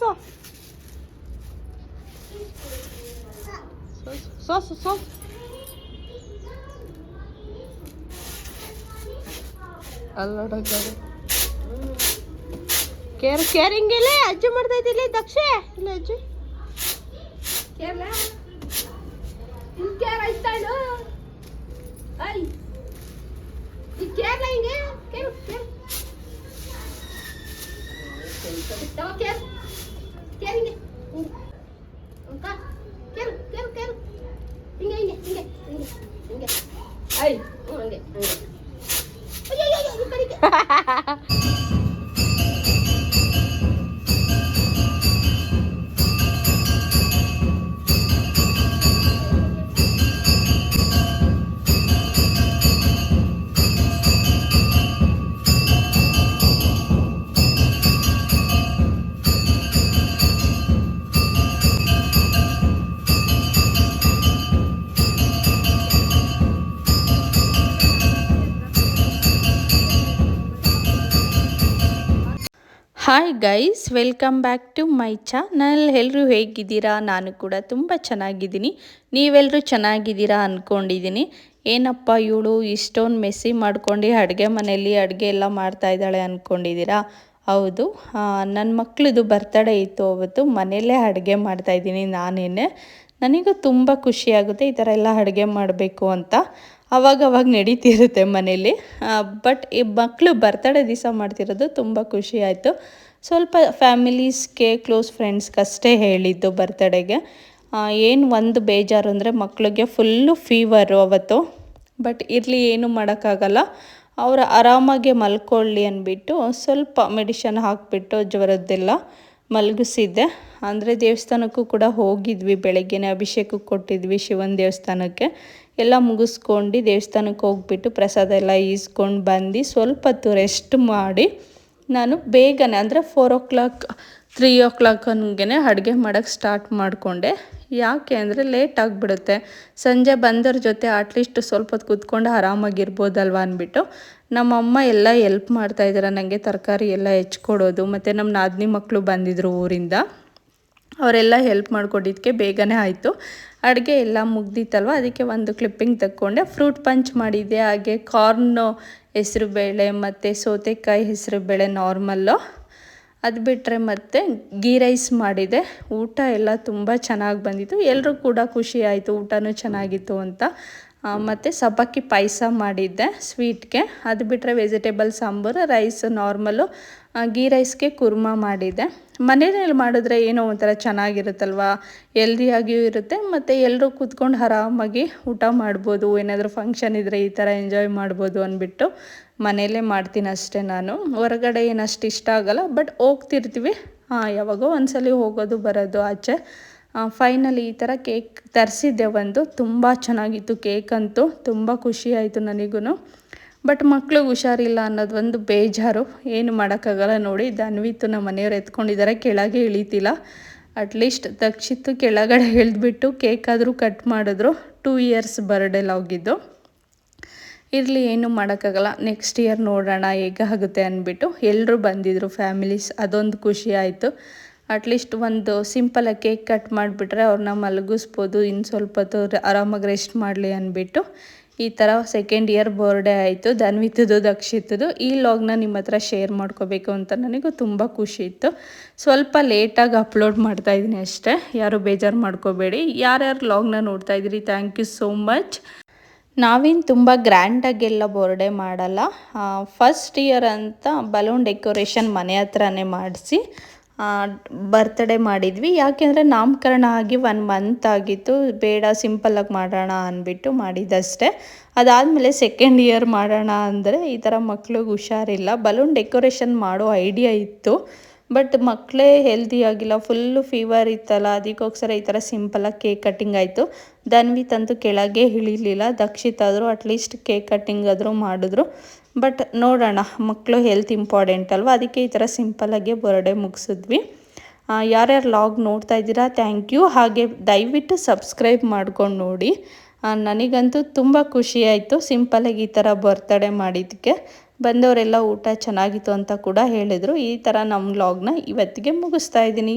ಸೋಸು ಸೋಸು ಸೋಸು ಅಲ್ಲೋಡೋದು care ಕೇರಿಂಗಿಲ್ಲ ಅಜ್ಜಿ ಮಾಡ್ತಾ ಇದ್ದಿಲ್ಲ, ದಕ್ಷ? ಇಲ್ಲ, ಅಜ್ಜಿ? ಕೇರ್ ಇತ್ತಾಳು ಐ. ಈ ಕೇರ್ ಹಿಂಗೆ? ಕೇರ್ ಕೇರ್. ಕೇರು. quiero, Inge. Acá. Quiero, quiero, quiero. Inge, Inge, Inge, Inge, Inge. Ay. Inge, Inge. Ay, ay, ay, hi guys welcome back to my channel ಎಲ್ಲರೂ ಹೇಗಿದ್ದೀರಾ? ನಾನು ಕೂಡ ತುಂಬ ಚೆನ್ನಾಗಿದ್ದೀನಿ. ನೀವೆಲ್ಲರೂ ಚೆನ್ನಾಗಿದ್ದೀರಾ ಅಂದ್ಕೊಂಡಿದ್ದೀನಿ ಏನಪ್ಪ ಇವಳು ಇಷ್ಟೊಂದು ಮೆಸ್ಸಿ ಮಾಡ್ಕೊಂಡು ಅಡುಗೆ ಮನೆಯಲ್ಲಿ ಅಡುಗೆ ಎಲ್ಲ ಮಾಡ್ತಾ ಇದ್ದಾಳೆ ಅಂದ್ಕೊಂಡಿದ್ದೀರಾ ಹೌದು. ನನ್ನ ಮಕ್ಕಳದು ಬರ್ತಡೇ ಇತ್ತು ಅವತ್ತು. ಮನೆಯಲ್ಲೇ ಅಡುಗೆ ಮಾಡ್ತಾಯಿದ್ದೀನಿ ನಾನೇನೆ. ನನಗೂ ತುಂಬ ಖುಷಿಯಾಗುತ್ತೆ ಈ ಥರ ಎಲ್ಲ ಅಡುಗೆ ಮಾಡಬೇಕು ಅಂತ. ಅವಾಗ ಅವಾಗ ನಡೀತಿರುತ್ತೆ ಮನೇಲಿ ಬಟ್ ಈ ಮಕ್ಕಳು ಬರ್ತಡೇ ದಿವಸ ಮಾಡ್ತಿರೋದು ತುಂಬ ಖುಷಿ ಆಯಿತು. ಸ್ವಲ್ಪ ಫ್ಯಾಮಿಲೀಸ್ಗೆ ಕ್ಲೋಸ್ ಫ್ರೆಂಡ್ಸ್ಗಷ್ಟೇ ಹೇಳಿದ್ದು ಬರ್ತಡೇಗೆ. ಏನು ಒಂದು ಬೇಜಾರು ಅಂದರೆ ಮಕ್ಕಳಿಗೆ ಫುಲ್ಲು ಫೀವರು ಅವತ್ತು. ಬಟ್ ಇರಲಿ ಏನು ಮಾಡೋಕ್ಕಾಗಲ್ಲ. ಅವರು ಆರಾಮಾಗೆ ಮಲ್ಕೊಳ್ಳಿ ಅಂದ್ಬಿಟ್ಟು ಸ್ವಲ್ಪ ಮೆಡಿಷನ್ ಹಾಕಿಬಿಟ್ಟು ಜ್ವರದ್ದೆಲ್ಲ ಮಲಗಿಸಿದ್ದೆ. ಅಂದರೆ ದೇವಸ್ಥಾನಕ್ಕೂ ಕೂಡ ಹೋಗಿದ್ವಿ. ಬೆಳಗ್ಗೆನೆ ಅಭಿಷೇಕಕ್ಕೆ ಕೊಟ್ಟಿದ್ವಿ ಶಿವನ ದೇವಸ್ಥಾನಕ್ಕೆ. ಎಲ್ಲ ಮುಗಿಸ್ಕೊಂಡು ದೇವಸ್ಥಾನಕ್ಕೆ ಹೋಗ್ಬಿಟ್ಟು ಪ್ರಸಾದ ಎಲ್ಲ ಈಸ್ಕೊಂಡು ಬಂದು ಸ್ವಲ್ಪ ಹೊತ್ತು ರೆಸ್ಟ್ ಮಾಡಿ ನಾನು ಬೇಗನೆ ಅಂದರೆ four o'clock three o'clock ಹಂಗೆ ಅಡುಗೆ ಮಾಡೋಕ್ಕೆ ಸ್ಟಾರ್ಟ್ ಮಾಡಿಕೊಂಡೆ. ಯಾಕೆ ಅಂದರೆ ಲೇಟ್ ಆಗಿಬಿಡುತ್ತೆ. ಸಂಜೆ ಬಂದವ್ರ ಜೊತೆ ಅಟ್ಲೀಸ್ಟ್ ಸ್ವಲ್ಪ ಹೊತ್ತು ಕೂತ್ಕೊಂಡು ಆರಾಮಾಗಿರ್ಬೋದಲ್ವ ಅಂದ್ಬಿಟ್ಟು ನಮ್ಮಮ್ಮ ಎಲ್ಲ ಎಲ್ಪ್ ಮಾಡ್ತಾಯಿದ್ದಾರೆ ನನಗೆ ತರಕಾರಿ ಎಲ್ಲ ಹೆಚ್ಕೊಡೋದು. ಮತ್ತು ನಮ್ಮ ನಾದಿನಿ ಮಕ್ಕಳು ಬಂದಿದ್ದರು ಊರಿಂದ. ಅವರೆಲ್ಲ ಹೆಲ್ಪ್ ಮಾಡಿಕೊಟ್ಟಿದ್ದಕ್ಕೆ ಬೇಗನೆ ಆಯಿತು. ಅಡುಗೆ ಎಲ್ಲ ಮುಗ್ದಿತ್ತಲ್ವ? ಅದಕ್ಕೆ ಒಂದು ಕ್ಲಿಪ್ಪಿಂಗ್ ತಕ್ಕೊಂಡೆ. ಫ್ರೂಟ್ ಪಂಚ್ ಮಾಡಿದ್ದೆ. ಹಾಗೆ ಕಾರ್ನು ಹೆಸ್ರುಬೇಳೆ ಮತ್ತು ಸೌತೆಕಾಯಿ, ಹೆಸ್ರುಬೇಳೆ ನಾರ್ಮಲ್ಲು ಅದು ಬಿಟ್ಟರೆ ಮತ್ತು ಗೀ ರೈಸ್ ಮಾಡಿದೆ. ಊಟ ಎಲ್ಲ ತುಂಬ ಚೆನ್ನಾಗಿ ಬಂದಿತ್ತು. ಎಲ್ಲರೂ ಕೂಡ ಖುಷಿ ಆಯಿತು. ಊಟನೂ ಚೆನ್ನಾಗಿತ್ತು ಅಂತ. ಮತ್ತು ಸಬ್ಬಕ್ಕಿ ಪಾಯಸ ಮಾಡಿದ್ದೆ ಸ್ವೀಟ್ಗೆ. ಅದು ಬಿಟ್ಟರೆ vegetable sambar, rice normal. Ghee ರೈಸ್ಗೆ kurma ಮಾಡಿದ್ದೆ. ಮನೆಯಲ್ಲಿ ಮಾಡಿದ್ರೆ ಏನೋ ಒಂಥರ ಚೆನ್ನಾಗಿರುತ್ತಲ್ವ? ಎಲ್ದಿಯಾಗಿಯೂ ಇರುತ್ತೆ. ಮತ್ತು ಎಲ್ಲರೂ ಕೂತ್ಕೊಂಡು ಆರಾಮಾಗಿ ಊಟ ಮಾಡ್ಬೋದು. ಏನಾದರೂ ಫಂಕ್ಷನ್ ಇದ್ದರೆ ಈ ಥರ ಎಂಜಾಯ್ ಮಾಡ್ಬೋದು ಅಂದ್ಬಿಟ್ಟು ಮನೆಯಲ್ಲೇ ಮಾಡ್ತೀನಿ ಅಷ್ಟೇ ನಾನು. ಹೊರಗಡೆ ಏನಷ್ಟು ಇಷ್ಟ ಆಗಲ್ಲ ಬಟ್ ಹೋಗ್ತಿರ್ತೀವಿ. ಹಾಂ ಯಾವಾಗೋ ಒಂದ್ಸಲಿ ಹೋಗೋದು, ಬರೋದು ಆಚೆ. ಫೈನಲಿ ಈ ಥರ ಕೇಕ್ ತರಿಸಿದ್ದೆ ಒಂದು. ತುಂಬ ಚೆನ್ನಾಗಿತ್ತು ಕೇಕ್ ಅಂತೂ. ತುಂಬ ಖುಷಿ ಆಯಿತು ನನಗೂ ಬಟ್ ಮಕ್ಕಳು ಹುಷಾರಿಲ್ಲ ಅನ್ನೋದು ಒಂದು ಬೇಜಾರು. ಏನು ಮಾಡೋಕ್ಕಾಗಲ್ಲ ನೋಡಿ. ದನ್ವಿತ್ತು ನಮ್ಮ ಮನೆಯವ್ರು ಎತ್ಕೊಂಡಿದ್ದಾರೆ. ಕೆಳಗೆ ಇಳಿತಿಲ್ಲ. ಅಟ್ಲೀಸ್ಟ್ ತಕ್ಷಿತ್ತು ಕೆಳಗಡೆ ಇಳಿದ್ಬಿಟ್ಟು ಕೇಕ್ ಆದರೂ ಕಟ್ ಮಾಡಿದ್ರು. ಟೂ ಇಯರ್ಸ್ ಬರ್ಡೇಲಿ ಹೋಗಿದ್ದು. ಇರಲಿ, ಏನು ಮಾಡೋಕ್ಕಾಗಲ್ಲ. ನೆಕ್ಸ್ಟ್ ಇಯರ್ ನೋಡೋಣ ಹೇಗೆ ಆಗುತ್ತೆ ಅಂದ್ಬಿಟ್ಟು ಎಲ್ಲರೂ ಬಂದಿದ್ದರು ಫ್ಯಾಮಿಲೀಸ್ ಅದೊಂದು ಖುಷಿ ಆಯಿತು. ಅಟ್ಲೀಸ್ಟ್ ಒಂದು ಸಿಂಪಲಾಗಿ ಕೇಕ್ ಕಟ್ ಮಾಡಿಬಿಟ್ರೆ ಅವ್ರನ್ನ ಮಲಗಿಸ್ಬೋದು ಇನ್ನು ಸ್ವಲ್ಪ ಹೊತ್ತು ಆರಾಮಾಗಿ ರೆಸ್ಟ್ ಮಾಡಲಿ ಅಂದ್ಬಿಟ್ಟು ಈ ಥರ ಸೆಕೆಂಡ್ ಇಯರ್ ಬರ್ಡೇ ಆಯಿತು, ಧನ್ವಿತದ್ದು, ದಕ್ಷಿತದ್ದು. ಈ ಲಾಗ್ನ ನಿಮ್ಮ ಹತ್ರ ಶೇರ್ ಮಾಡ್ಕೋಬೇಕು ಅಂತ ನನಗೂ ತುಂಬ ಖುಷಿ ಇತ್ತು. ಸ್ವಲ್ಪ ಲೇಟಾಗಿ ಅಪ್ಲೋಡ್ ಮಾಡ್ತಾ ಇದ್ದೀನಿ ಅಷ್ಟೇ. ಯಾರು ಬೇಜಾರು ಮಾಡ್ಕೋಬೇಡಿ. ಯಾರ್ಯಾರು ಲಾಗ್ನ ನೋಡ್ತಾ ಇದ್ದೀರಿ ಥ್ಯಾಂಕ್ ಯು ಸೋ ಮಚ್ ನಾವೇನು ತುಂಬ ಗ್ರ್ಯಾಂಡಾಗೆಲ್ಲ ಬರ್ಡೇ ಮಾಡಲ್ಲ. ಫಸ್ಟ್ ಇಯರ್ ಅಂತ ಬಲೂನ್ ಡೆಕೋರೇಷನ್ ಮನೆ ಹತ್ರನೇ ಮಾಡಿಸಿ. ಬರ್ತ್ಡೇ ಮಾಡಿದ್ವಿ. ಯಾಕೆಂದರೆ ನಾಮಕರಣ ಆಗಿ ಒನ್ ಮಂತ್ ಆಗಿತ್ತು. ಬೇಡ ಸಿಂಪಲ್ಲಾಗಿ ಮಾಡೋಣ ಅಂದ್ಬಿಟ್ಟು ಮಾಡಿದ್ದಷ್ಟೇ ಅದಾದಮೇಲೆ ಸೆಕೆಂಡ್ ಇಯರ್ ಮಾಡೋಣ ಅಂದರೆ ಈ ಥರ ಮಕ್ಳಿಗೆ ಹುಷಾರಿಲ್ಲ. ಬಲೂನ್ ಡೆಕೋರೇಷನ್ ಮಾಡೋ ಐಡಿಯಾ ಇತ್ತು. ಬಟ್ ಮಕ್ಕಳೇ ಹೆಲ್ದಿ ಆಗಿಲ್ಲ. ಫುಲ್ಲು ಫೀವರ್ ಇತ್ತಲ್ಲ. ಅದಕ್ಕೋಸ್ಕರ ಈ ಥರ ಸಿಂಪಲಾಗಿ ಕೇಕ್ ಕಟ್ಟಿಂಗ್ ಆಯಿತು. ಧನ್ವಿತ್ ಅಂತೂ ಕೆಳಗೆ ಇಳಿಲಿಲ್ಲ. ದಕ್ಷಿತ್ ಆದರೂ ಅಟ್ಲೀಸ್ಟ್ ಕೇಕ್ ಕಟ್ಟಿಂಗ್ ಆದರೂ ಮಾಡಿದ್ರು. ಬಟ್ ನೋಡೋಣ ಮಕ್ಕಳು ಹೆಲ್ತ್ ಇಂಪಾರ್ಟೆಂಟ್ ಅಲ್ವಾ? ಅದಕ್ಕೆ ಈ ಥರ ಸಿಂಪಲಾಗಿ ಬರ್ಡೇ ಮುಗಿಸಿದ್ವಿ. ಯಾರ್ಯಾರು ಲಾಗ್ ನೋಡ್ತಾ ಇದ್ದೀರಾ ಥ್ಯಾಂಕ್ ಯು ಹಾಗೆ ದಯವಿಟ್ಟು ಸಬ್ಸ್ಕ್ರೈಬ್ ಮಾಡ್ಕೊಂಡು ನೋಡಿ. ನನಗಂತೂ ತುಂಬ ಖುಷಿ ಆಯಿತು ಸಿಂಪಲಾಗಿ ಈ ಥರ ಬರ್ತಡೇ ಮಾಡಿದ್ದಕ್ಕೆ. ಬಂದವರೆಲ್ಲ ಊಟ ಚೆನ್ನಾಗಿತ್ತು ಅಂತ ಕೂಡ ಹೇಳಿದರು. ಈ ಥರ ನಮ್ಮ ಲಾಗ್ನ ಇವತ್ತಿಗೆ ಮುಗಿಸ್ತಾ ಇದ್ದೀನಿ.